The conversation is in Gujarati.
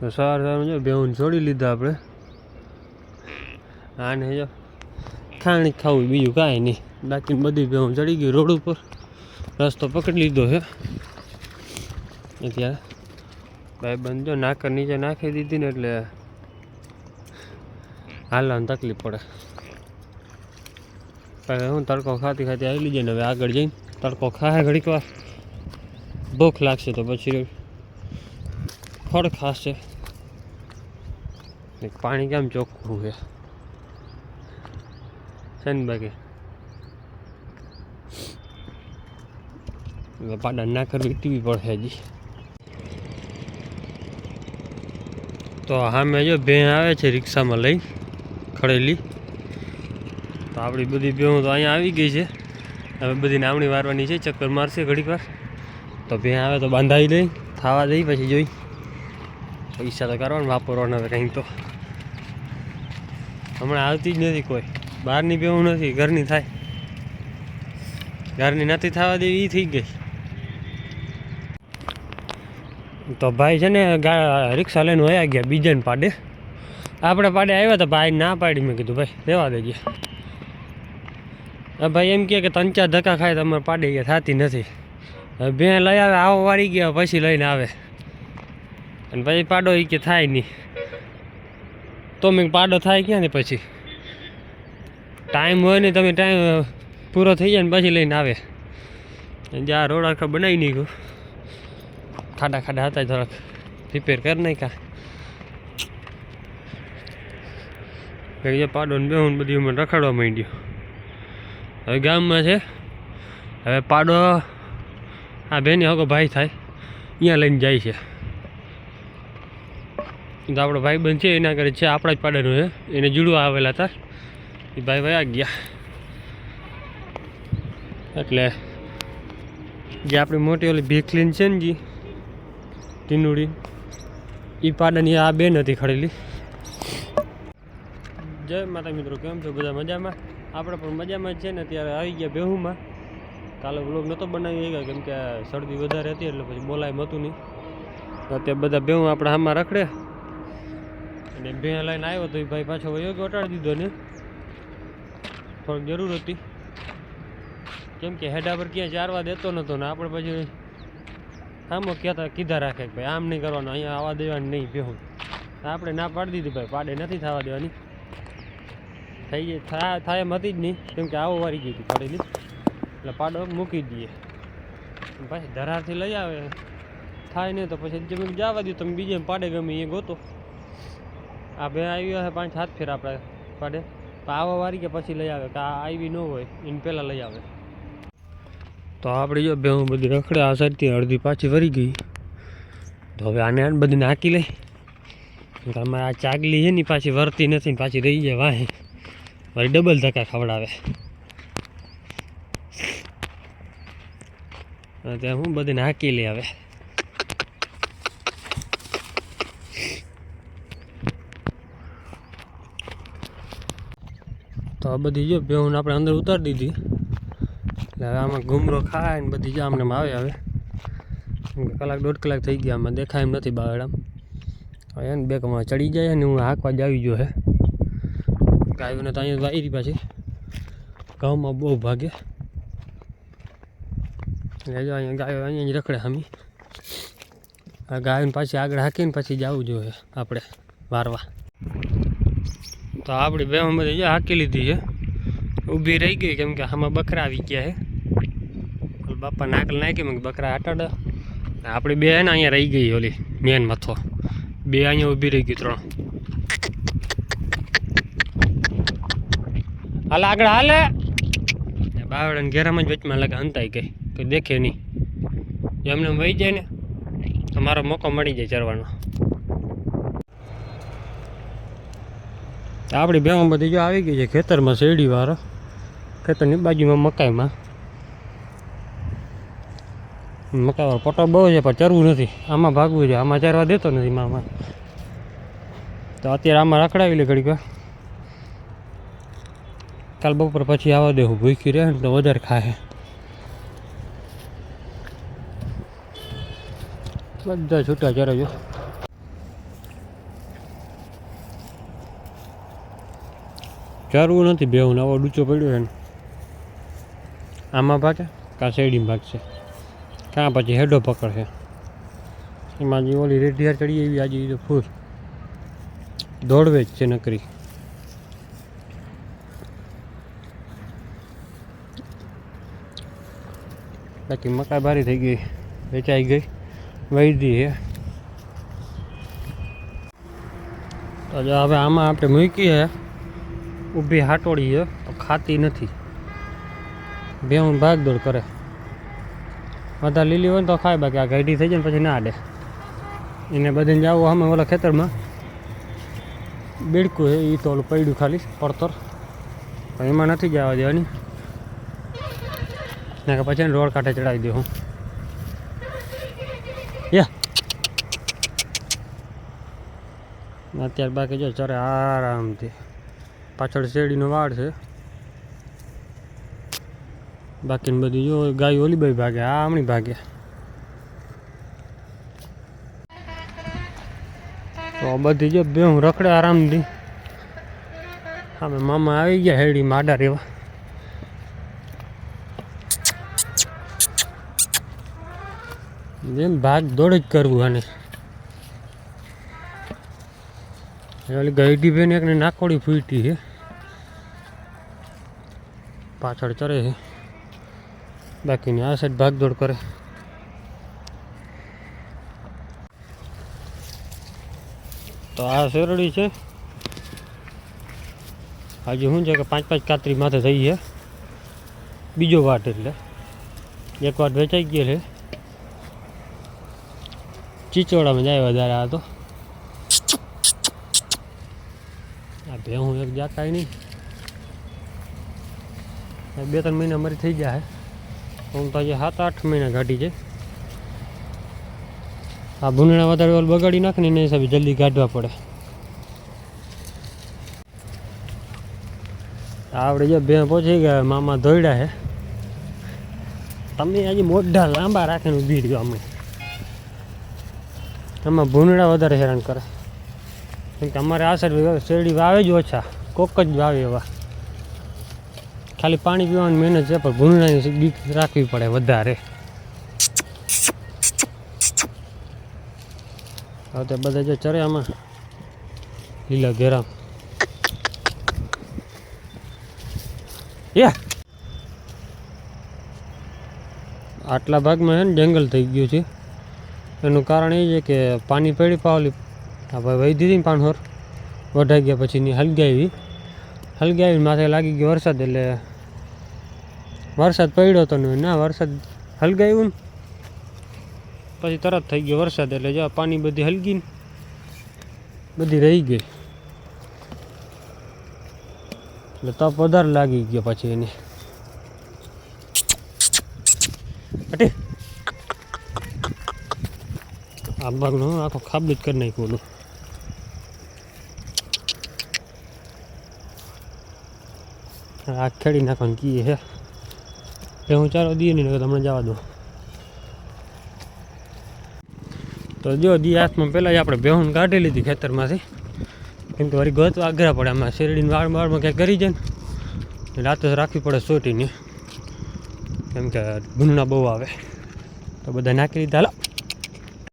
તો સવાર સવારમાં જો બેહું છોડી લીધા આપણે. આને જો ખાણી ખાવું, બીજું કાંઈ નહીં. બાકી બધી બેહું ચડી ગઈ રોડ ઉપર. રસ્તો પકડી લીધો છે. અત્યારે ભાઈ બંધો નાકર નીચે નાખી દીધી ને એટલે હાલવાની તકલીફ પડે. હવે હું તડકો ખાતી ખાતી આવી લીધી ને હવે આગળ જઈને તડકો ખાય ઘડીક વાર. ભૂખ લાગશે તો પછી ફળ ખાશે. પાણી કેમ ચોખ્ખું છે. છે ને હવે પાડા ના કરવી ટીવી પડશે હજી તો સામે જો ભેં આવે છે રિક્ષામાં લઈ, ખડેલી. તો આપણી બધી બેહું તો અહીંયા આવી ગઈ છે. હવે બધી નામણી વારવાની છે, ચક્કર મારશે ઘડીક વાર. તો ભેં આવે તો બાંધાવી લઈ ખાવા દઈ પછી જોઈ. પૈસા તો કરવાનું વાપરવાના હવે કંઈક તો. હમણાં આવતી જ નથી કોઈ. બહારની બેવું નથી, ઘરની થાય. ઘરની નથી થવા દેવી એ થઈ ગઈ. તો ભાઈ છે ને રિક્ષા લઈને વયા ગયા બીજાને પાડે. આપણે પાડે આવ્યા તો ભાઈ ના પાડી. મેં કીધું, ભાઈ રહેવા દેજે. હવે ભાઈ એમ કહે કે ત્રણ ચાર ધક્કા ખાય તમારે પાડી ગયા થતી નથી. બે લઈ આવે, આવો વાળી ગયા, પછી લઈને આવે. અને પછી પાડો એ કે થાય નહીં. તો મેં પાડો થાય ક્યાં ને પછી? ટાઈમ હોય ને તમે ટાઈમ પૂરો થઈ જાય ને પછી લઈને આવે. જ્યાં રોડ આખા બનાવી નાખ્યું. ખાડા ખાડા હતા થોડાક. રિપેર કરી નાખ્યા. કંઈ જે પાડો ને બેહું બધી મને રખડવા માંડ્યું. હવે ગામમાં છે. હવે પાડો, આ બેની હગો ભાઈ થાય. અહીંયા લઈને જાય છે. તો આપણો ભાઈ બંધ છે, એના ઘરે છે, આપણા જ પાડાનું છે. એને જુડવા આવેલા હતા. એ ભાઈ ભાઈ આ ગયા. એટલે જે આપણી મોટી ઓલી ભીખલીન છે ને જી ટીનુડી એ પાડાની આ બેન હતી ખડેલી. જય માતા મિત્રો, કેમ છો? બધા મજામાં? આપણે પણ મજામાં છે ને ત્યારે આવી ગયા બેહુમાં. કાલે વ્લોગ નહોતો બનાવી ગયા કેમ કે શરદી વધારે હતી એટલે પછી બોલાય હતું નહીં. અત્યારે બધા બેહું, આપણે આમાં રખડે. અને બે લઈને આવ્યો તો એ ભાઈ પાછો વયો ગયો વટાડી દીધો ને. થોડીક જરૂર હતી. કેમ કે હેડા પર ક્યાંય ચારવા દેતો નહોતો ને, આપણે પછી આમ કહેતા, કીધા રાખે ભાઈ, આમ નહીં કરવાનું, અહીંયા આવવા દેવાની નહીં, ભેહું. આપણે ના પાડી દીધી ભાઈ, પાડે નથી થવા દેવાની. થઈ જાય થાય થાય એમ હતી જ નહીં, કેમ કે આવો વારી ગઈ હતી પાડેલી. એટલે પાડો મૂકી દઈએ. પછી ધરારથી લઈ આવે, થાય નહીં તો પછી જમીન જવા દઉં તમે બીજે પાડે ગમે એ ગોતો. આ બે આવી હશે પાંચ હાથ ફેર આપણે પાડે. તો આવા વારી કે પછી લઈ આવે, કે આ આવી ન હોય એને પહેલાં લઈ આવે. તો આપણે જો બે હું બધી રખડે આ સાઈડથી અડધી પાછી વરી ગઈ. તો હવે આને આને બધીને નાખી લઈ. અમારે આ ચાગલી છે ને પાછી વરતી નથી પાછી રહી જાય, વાહે. વળી ડબલ ધક્કા ખવડાવે. ત્યાં હું બધીને નાખી લઈ આવે. તો આ બધી જો બેહું આપણે અંદર ઉતારી દીધી. એટલે હવે આમાં ઘૂમરો ખાય ને બધી જો આમને આવે હવે. કલાક દોઢ કલાક થઈ ગયા, આમાં દેખાય એમ નથી બાવડામ હવે એને બે કમા ચડી જાય ને હું હાંકવા જ આવી ગયો હે. ગાયોને તો અહીંયા વાયરી પાછી ઘઉંમાં બહુ ભાગે. એટલે જો અહીંયા ગાયો અહીંયા જ રખડે હમી. આ ગાયોને પાછી આગળ હાંકીને પછી જવું જોઈએ આપણે વારવા. તો આપણી બે બધી જો હાકી લીધી છે. ઊભી રહી ગઈ કેમ કે આમાં બકરા આવી ગયા છે. બાપા નાકલ નાખી મેં બકરા હટાડે. આપણી બે ને અહીંયા રહી ગઈ ઓલી મેન મથો. બે અહીંયા ઊભી રહી ગઈ ત્રણ. હાલ આગળ હાલે. બાવડાને ઘેરામાં જ વચમાં લાગે હંતાઈ ગઈ કોઈ દેખે નહીં. એમને એમ વહી જાય ને અમારો મારો મોકો મળી જાય ચરવાનો. આપણી બેમાં બધી જો આવી ગઈ છે ખેતરમાં શેરડી વાળો. ખેતરની બાજુમાં મકાઈમાં. મકાઈ પટો બહુ છે, પણ ચરવું નથી. આમાં ભાગવું છે, આમાં ચરવા દેતો નથી મામા. તો અત્યારે આમાં રખડાવી લે ઘડીક. કાલ બપોર પછી આવવા દેવું ભૂખી રહે ને તો વધારે ખાય બધા છૂટા ચરે જો ચરવું નથી બેહું આવો ડૂચો પડ્યો છે આમાં ભાગે કાં શેરડીમાં ભાગશે કાં પછી હેડો પકડશે? એમાં જે ઓલી રેઢિયાર ચડી એવી આજે તો ફૂલ. દોડવે જ છે નકરી. બાકી મકાઈ બારી થઈ ગઈ, વેચાઈ ગઈ વૈદી હે તો હવે આમાં આપણે મૂકી છે. ઊભી હાટોડી છે, તો ખાતી નથી. બેહું ભાગદોડ કરે. વધારે લીલી હોય ને તો ખાય, બાકી આ ગાઈડી થઈ જાય ને પછી ના આડે એને બધાને જવું અમે ઓલા ખેતરમાં. બેડકું છે એ તો ઓલું પડ્યું ખાલી, પડતર. પણ એમાં નથી જવા દેવાની. ને કે પછી એને રોડ કાંઠે ચડાવી દઉં હું. યા. અત્યારે બાકી જો ચરે આરામથી. પાછળ શેરડીનો વાડ છે. બાકીની બધી જો ગાય ઓલી બાઈ ભાગે, આ આમણી ભાગે. તો બધી જો બે હું રખડે આરામથી. અમે મામા આવી ગયા હેડી માડા રેવા જેમ ભાગ દોડ જ કરવું આને. એ ઓલી ગઈડી બેન એકને નાકોડી ફૂટી છે. પાછળ ચરે છે. બાકીની આ સાઈડ ભાગદોડ કરે. તો આ શેરડી છે. હજી શું છે કે પાંચ પાંચ કાતરી માથે થઈ છે. બીજો વાટ એટલે. એક વાર વેચાઈ ગયેલ છે. ચીચોડામાં જાય વધારે આ તો. આ ભેહું એક જાકાય નહીં. બે ત્રણ મહિના મારી થઈ જાય હું. તો હજી સાત આઠ મહિના ગાઢી છે. આ ભૂંડણા વધારે ઓલ બગાડી નાખે ને એના હિસાબે જલ્દી કાઢવા પડે. આપણે જો બે પહોંચી ગયા, મામા દોડ્યા છે તમે હજી મોઢા લાંબા રાખીને ઊભી રહ્યો અમે. આમાં ભૂંડણા વધારે હેરાન કરે. અમારે આ સાઈડ શેરડી વાવે જ ઓછા. કોક જ વાવે એવા. ખાલી પાણી પીવાની મહેનત છે, પણ ભૂંડણાની બીક રાખવી પડે વધારે. હવે તો બધા જે ચરે આમાં. લીલા ઘેરા આટલા ભાગમાં છે ને જંગલ થઈ ગયું છે. એનું કારણ એ છે કે પાણી પડી પાવલી આ ભાઈ, વહી દીધી ને પાણહોર વઢાઈ ગયા પછીની હલગાવી હલગાવી માથે લાગી ગયો વરસાદ એટલે વરસાદ પડ્યો તો ને ના, વરસાદ હલગાવ્યું ને. પછી તરત થઈ ગયો વરસાદ એટલે જો પાણી બધી હલગી ને બધી રહી ગઈ. એટલે તપ વધારે લાગી ગયો પછી એને. અટે આ ભાગનો આખો ખાબડી જ કરી નાખ્યું આ ખેડી નાખવાનું કીએ હે? એ હું ચાલો દઈએ નહીં તમને જવા દઉં. તો જો દી હાથમાં પહેલાં જ આપણે બેહુન કાઢી લીધી ખેતરમાંથી. કેમ કે વળી ગત આગ્રા પડે આમાં શેરડીને વાળ વાળમાં ક્યાંક કરી જાય ને રાતે રાખવી પડે સોટીને. કેમ કે ભૂનના બહુ આવે. તો બધા નાખી દીધા